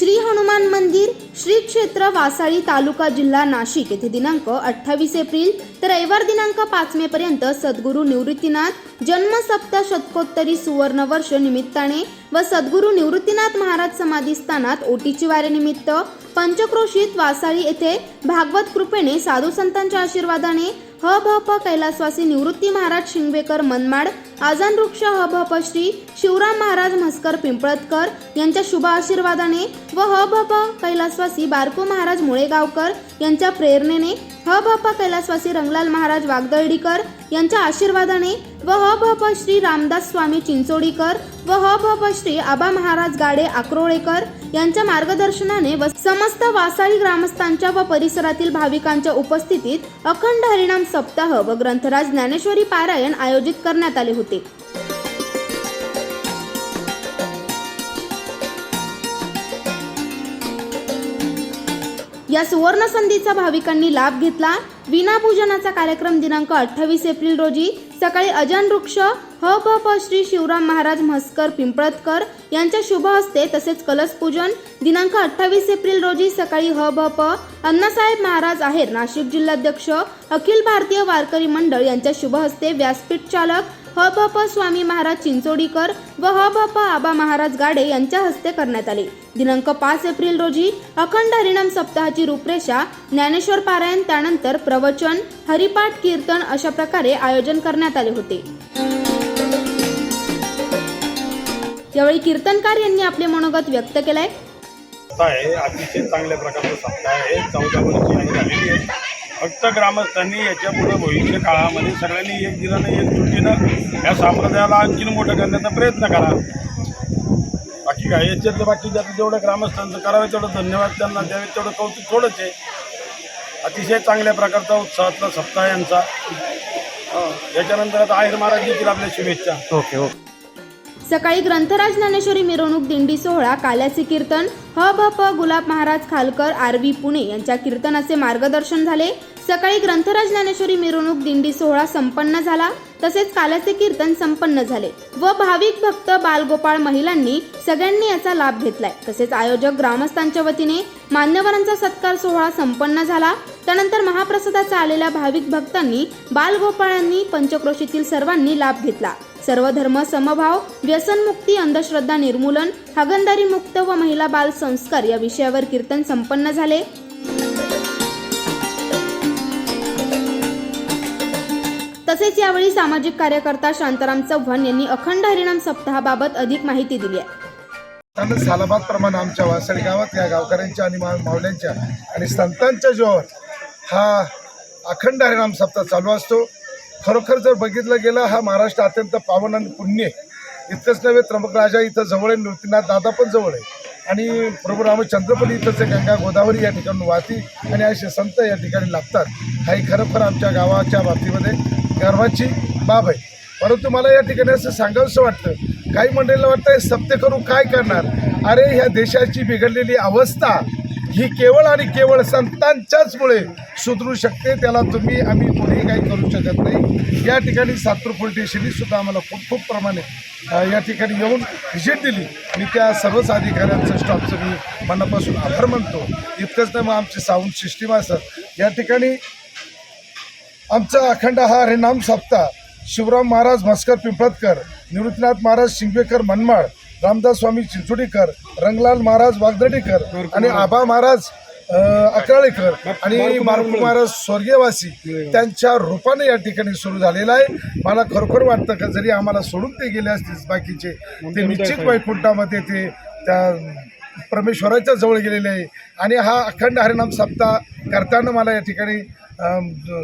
श्री हनुमान मंदिर श्री क्षेत्र वासाळी तालुका जिल्हा नाशिक. येथे दिनांक अठ्ठावीस एप्रिल तर रविवार दिनांक पाच मे पर्यंत सद्गुरू निवृत्तीनाथ जन्म सप्त शतकोत्तरी सुवर्ण वर्ष निमित्ताने व सद्गुरू निवृत्तीनाथ महाराज समाधी स्थानात ओटीची वारीनिमित्त पंचक्रोशीत वासाळी येथे भागवत कृपेने साधू संतांच्या आशीर्वादाने ह भ प कैलासवासी निवृत्ती महाराज शिंगवेकर मनमाड आजान वृक्ष ह भ प श्री शिवराम महाराज म्हस्कर पिंपळतकर यांच्या शुभ आशीर्वादाने व ह भ प कैलासवासी बारको महाराज मुळेगावकर यांच्या प्रेरणेने ह भ कैलासवासी रंगलाल महाराज वागदर्डीकर यांच्या आशीर्वादाने व ह भ श्री रामदास स्वामी चिंचोडीकर व ह भप श्री आबा महाराज गाडे आक्रोळेकर यांच्या मार्गदर्शनाने व समस्त वासाळी ग्रामस्थांच्या व परिसरातील भाविकांच्या उपस्थितीत अखंड हरिणाम सप्ताह व ग्रंथराज ज्ञानेश्वरी पारायण आयोजित करण्यात आले होते. या सुवर्ण संधीचा भाविकांनी लाभ घेतला. विनापूजनाचा कार्यक्रम दिनांक अठ्ठावीस एप्रिल रोजी सकाळी अजान वृक्ष ह प प श्री शिवराम महाराज म्हस्कर पिंपळतकर यांच्या शुभ हस्ते तसेच कलश पूजन दिनांक अठ्ठावीस एप्रिल रोजी सकाळी ह भ प अण्णासाहेब महाराज आहेर नाशिक जिल्हाध्यक्ष अखिल भारतीय वारकरी मंडळ यांच्या शुभ हस्ते व्यासपीठ चालक ह भ प स्वामी महाराज चिंचोडीकर व ह भ प आबा महाराज गाडे यांच्या हस्ते करण्यात आले. दिनांक पाच एप्रिल रोजी अखंड हरिणाम सप्ताहाची रूपरेषा ज्ञानेश्वर पारायण त्यानंतर प्रवचन हरिपाठ कीर्तन अशा प्रकारे आयोजन करण्यात आले होते. यावेळी कीर्तनकार यांनी आपले मनोगत व्यक्त केलंय. आहे अतिशय चांगल्या प्रकारचा सप्ताह आहे. चौदा वर्षी झालेली आहे. फक्त ग्रामस्थांनी याच्यापुढे भविष्य काळामध्ये सगळ्यांनी एक दिलानं एक चुकीनं या संप्रदायाला आणखीन मोठं करण्याचा प्रयत्न करा. बाकी काय याच्यातलं बाकी ज्याचं जेवढं ग्रामस्थांचं करावं तेवढं धन्यवाद त्यांना द्यावे तेवढं कौतुक थोडंच आहे. अतिशय चांगल्या प्रकारचा उत्साहातला सप्ताह यांचा. हं. याच्यानंतर आता आहेर महाराज देतील आपल्या शुभेच्छा. Okay okay. सकाळी ग्रंथराज ज्ञानेश्वरी मिरवणूक दिंडी सोहळा काल्याचे कीर्तन ह भ प गुलाब महाराज खालकर आर व्ही पुणे यांच्या कीर्तनाचे मार्गदर्शन झाले. सकाळी ग्रंथराज ज्ञानेश्वरी मिरवणूक दिंडी सोहळा संपन्न झाला. तसेच काल्याचे कीर्तन संपन्न झाले व भाविक भक्त बालगोपाळ महिलांनी सगळ्यांनी याचा लाभ घेतलाय. तसेच आयोजक ग्रामस्थांच्या वतीने मान्यवरांचा सत्कार सोहळा संपन्न झाला. त्यानंतर महाप्रसादाचा आलेल्या भाविक भक्तांनी बालगोपाळांनी पंचक्रोशीतील सर्वांनी लाभ घेतला. सर्व धर्म समभाव व्यसनमुक्ती अंधश्रद्धा निर्मूलन हगंदारी मुक्त व महिला बाल संस्कार या विषयावर कीर्तन संपन्न झाले. तसेच यावेळी सामाजिक कार्यकर्ता शांताराम चव्हाण यांनी अखंड हरिणाम सप्ताहाबाबत अधिक माहिती दिली आहे. सालाबाद प्रमाण आमच्या वासळी गावात या गावकऱ्यांच्या आणि मा मावल्यांच्या आणि संतांच्या जीवावर हा अखंड हरिणाम सप्ताह चालू असतो. खरोखर जर बघितलं गेलं हा महाराष्ट्र अत्यंत पावन आणि पुण्य इथंच इतकंच नव्हे त्र्यंबकराजा इथं जवळ आहे नृत्यनाथ दादा पण जवळ आहे. आणि प्रभू रामचंद्र पण इथंच आहे गंगा गोदावरी या ठिकाणी वाहती आणि असे संत या ठिकाणी लागतात. हाही खरोखर आमच्या गावाच्या बाबतीमध्ये गर्वाची बाब आहे. परंतु मला या ठिकाणी असं सांगावंसं वाटतं काही मंडळीला वाटतं हे सत्य करून काय करणार? अरे ह्या देशाची बिघडलेली अवस्था ही केवळ आणि केवळ संतांच्याचमुळे सुधरू शकते त्याला तुम्ही आम्ही कोणीही काही करू शकत नाही. या ठिकाणी सातपूर पोलीस स्टेशननी सुद्धा आम्हाला खूप खूप प्रमाणे या ठिकाणी येऊन व्हिजिट दिली. आणि त्या सर्वच अधिकाऱ्यांचं स्टाफचं मी मनापासून आभार मानतो. इतकंच नाही मग आमची साऊंड सिस्टीम असं. या ठिकाणी आमचा अखंड हा हरिनाम सप्ताह शिवराम महाराज म्हस्कर पिंपळतकर निवृत्तीनाथ महाराज शिंगवेकर मनमाळ रामदास स्वामी चिंचोडीकर रंगलाल महाराज वागदडीकर आणि आबा महाराज अकराळेकर आणि मारुती महाराज स्वर्गीयवासी त्यांच्या रूपाने या ठिकाणी सुरू झालेला आहे. मला खरोखर वाटतं का जरी आम्हाला सोडून ते गेले असतील बाकीचे ते निश्चित वैकुंठामध्ये ते त्या परमेश्वराच्या जवळ गेलेले आहे. आणि हा अखंड हरिनाम सप्ताह करताना मला या ठिकाणी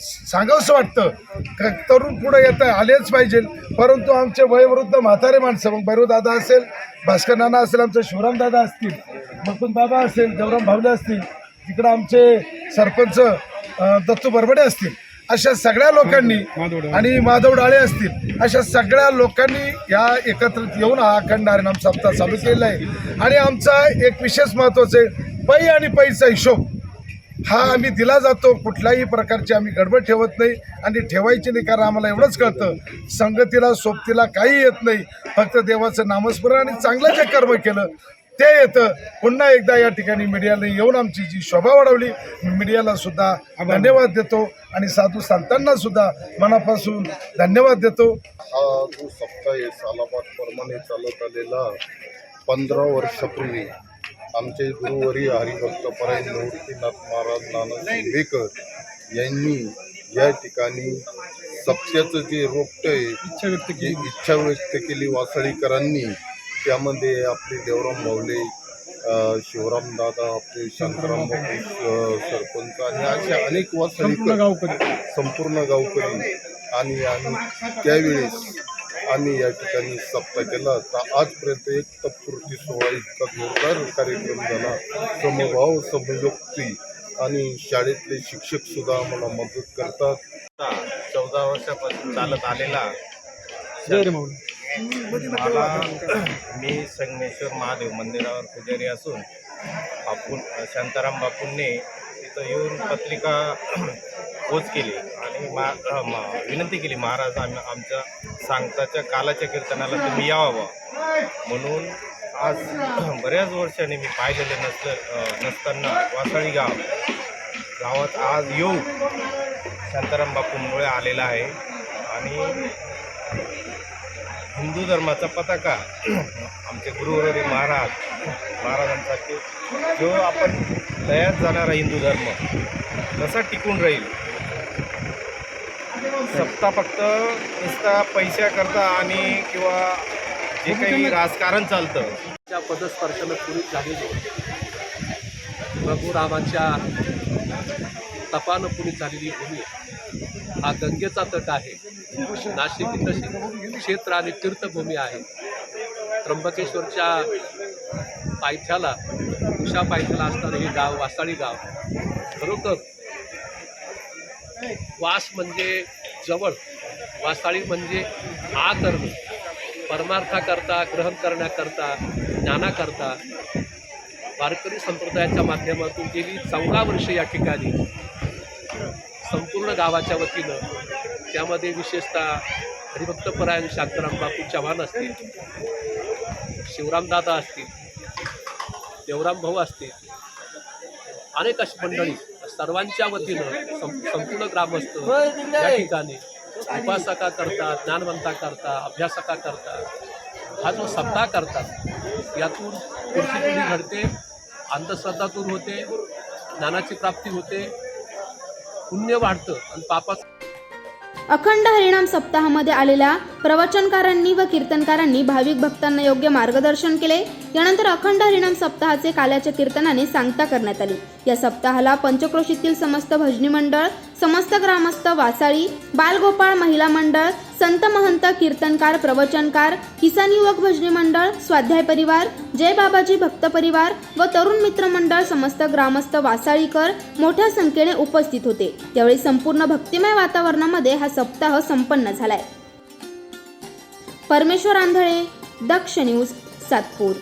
सांगावंसं वाटतं. क तरुण पुढं येता आलेच पाहिजे. परंतु आमचे वयवृद्ध म्हातारे माणसं मग भैरव दादा असेल भास्कर नाना असेल आमचे शिवराम दादा असतील मुकुंद बाबा असेल गौरम भावले असतील तिकडं आमचे सरपंच दत्तू बरबडे असतील. अशा सगळ्या लोकांनी आणि माधव डाळे असतील अशा सगळ्या लोकांनी या एकत्रित येऊन हा अखंड हरिनाम सप्ताह चालू केलेला आहे. आणि आमचा एक विशेष महत्त्वाचं आहे पै आणि पैचा हिशोब. हा आम्ही दिला जातो कुठल्याही प्रकारची आम्ही गडबड ठेवत नाही आणि ठेवायची नाही कारण आम्हाला एवढंच कळतं संगतीला सोबतीला काही येत नाही. फक्त देवाचं नामस्मरण आणि चांगलं जे कर्म केलं ते येतं. पुन्हा एकदा या ठिकाणी मीडियाने येऊन आमची जी शोभा वाढवली. मी मीडियाला सुद्धा धन्यवाद देतो. आणि साधू संतांना सुद्धा मनापासून धन्यवाद देतो. हा जो सप्ताह आहे सालाबाद प्रमाणे चालत आलेला पंधरा वर्षापूर्वी आमचे गुरुवरी हरिभक्त परायण निवृत्तीनाथ महाराज नाना शिंदेकर यांनी या ठिकाणी सत्याचं जे रोपटं आहे इच्छा व्यक्त केली वासळीकरांनी त्यामध्ये आपले देवराम माऊले शिवराम दादा आपले शांताराम सरपंच आणि असे अनेक वासळीकर संपूर्ण गावकरी. आणि आम्ही त्यावेळेस आम्ही या ठिकाणी सप्ताह केला. तर आजपर्यंत एक तत्पुरती सोहळा इतका जोरदार कार्यक्रम झाला. समभाव समयोक्ती आणि शाळेतले शिक्षक सुद्धा आम्हाला मदत करतात. चौदा वर्षापासून चालत आलेला. मला मी संगमेश्वर महादेव मंदिरावर पुजारी असून बापून शांताराम बापूंनी तिथं येऊन पत्रिका पोच केली आणि मा विनंती केली महाराज आम्ही आमच्या सांगताच्या कालाच्या कीर्तनाला तुम्ही यावं म्हणून आज बऱ्याच वर्षांनी मी पाहिलेले नसलं नसताना वासाळी गाव गावात आज येऊ शांताराम बापूंमुळे आलेला आहे. आणि हिंदू धर्माचा पताका. आमचे गुरुवरी महाराज महाराजांसाठी जो आपण लयात जाणारा हिंदू धर्म कसा टिकून राहील. सत्ता फक्त नुसता पैशाकरता आणि किंवा जे काही राजकारण चालतं. त्या पदस्पर्शानं पुरीत झालेली प्रभू रामाच्या तपानं पुरी झालेली भूमी. हा गंगेचा तट आहे. नाशिक ही तशी क्षेत्र आणि तीर्थभूमी आहे. त्र्यंबकेश्वरच्या पायथ्याला उषा पायथ्याला असणारं हे गाव वासाळी गाव खरोखर वास म्हणजे जवळ वासाळी म्हणजे आ करणं परमार्थाकरता ग्रहण करण्याकरता ज्ञानाकरता वारकरी संप्रदायाच्या माध्यमातून गेली चौदा वर्षे या ठिकाणी. संपूर्ण गावाच्या वतीनं त्यामध्ये विशेषतः हरिभक्तपरायण शांताराम बापू चव्हाण असतील शिवरामदादा असतील देवराम भाऊ असतील अनेक अशी मंडळी सर्वांच्या वतीनं सं संपूर्ण ग्रामस्थ या ठिकाणी उपासका करतात ज्ञानवंता करता अभ्यासका करतात. हा जो सप्ताह करतात यातून पुढची पिढी घडते अंधश्रद्धा दूर होते ज्ञानाची प्राप्ती होते पुण्य वाढतं आणि पापाचं अखंड हरिणाम सप्ताहामध्ये आलेल्या प्रवचनकारांनी व कीर्तनकारांनी भाविक भक्तांना योग्य मार्गदर्शन केले. यानंतर अखंड हरिणाम सप्ताहाचे काल्याच्या कीर्तनाने सांगता करण्यात आली. या सप्ताहाला पंचक्रोशीतील समस्त भजनी मंडळ समस्त ग्रामस्थ वासाळी बालगोपाळ महिला मंडळ संत महंत कीर्तनकार प्रवचनकार किसान युवक भजनी मंडळ स्वाध्याय परिवार जय बाबाजी भक्त परिवार व तरुण मित्र मंडळ समस्त ग्रामस्थ वासाळीकर मोठ्या संख्येने उपस्थित होते. त्यावेळी संपूर्ण भक्तिमय वातावरणामध्ये हा सप्ताह संपन्न झालाय. परमेश्वर आंधळे दक्ष न्यूज सातपूर.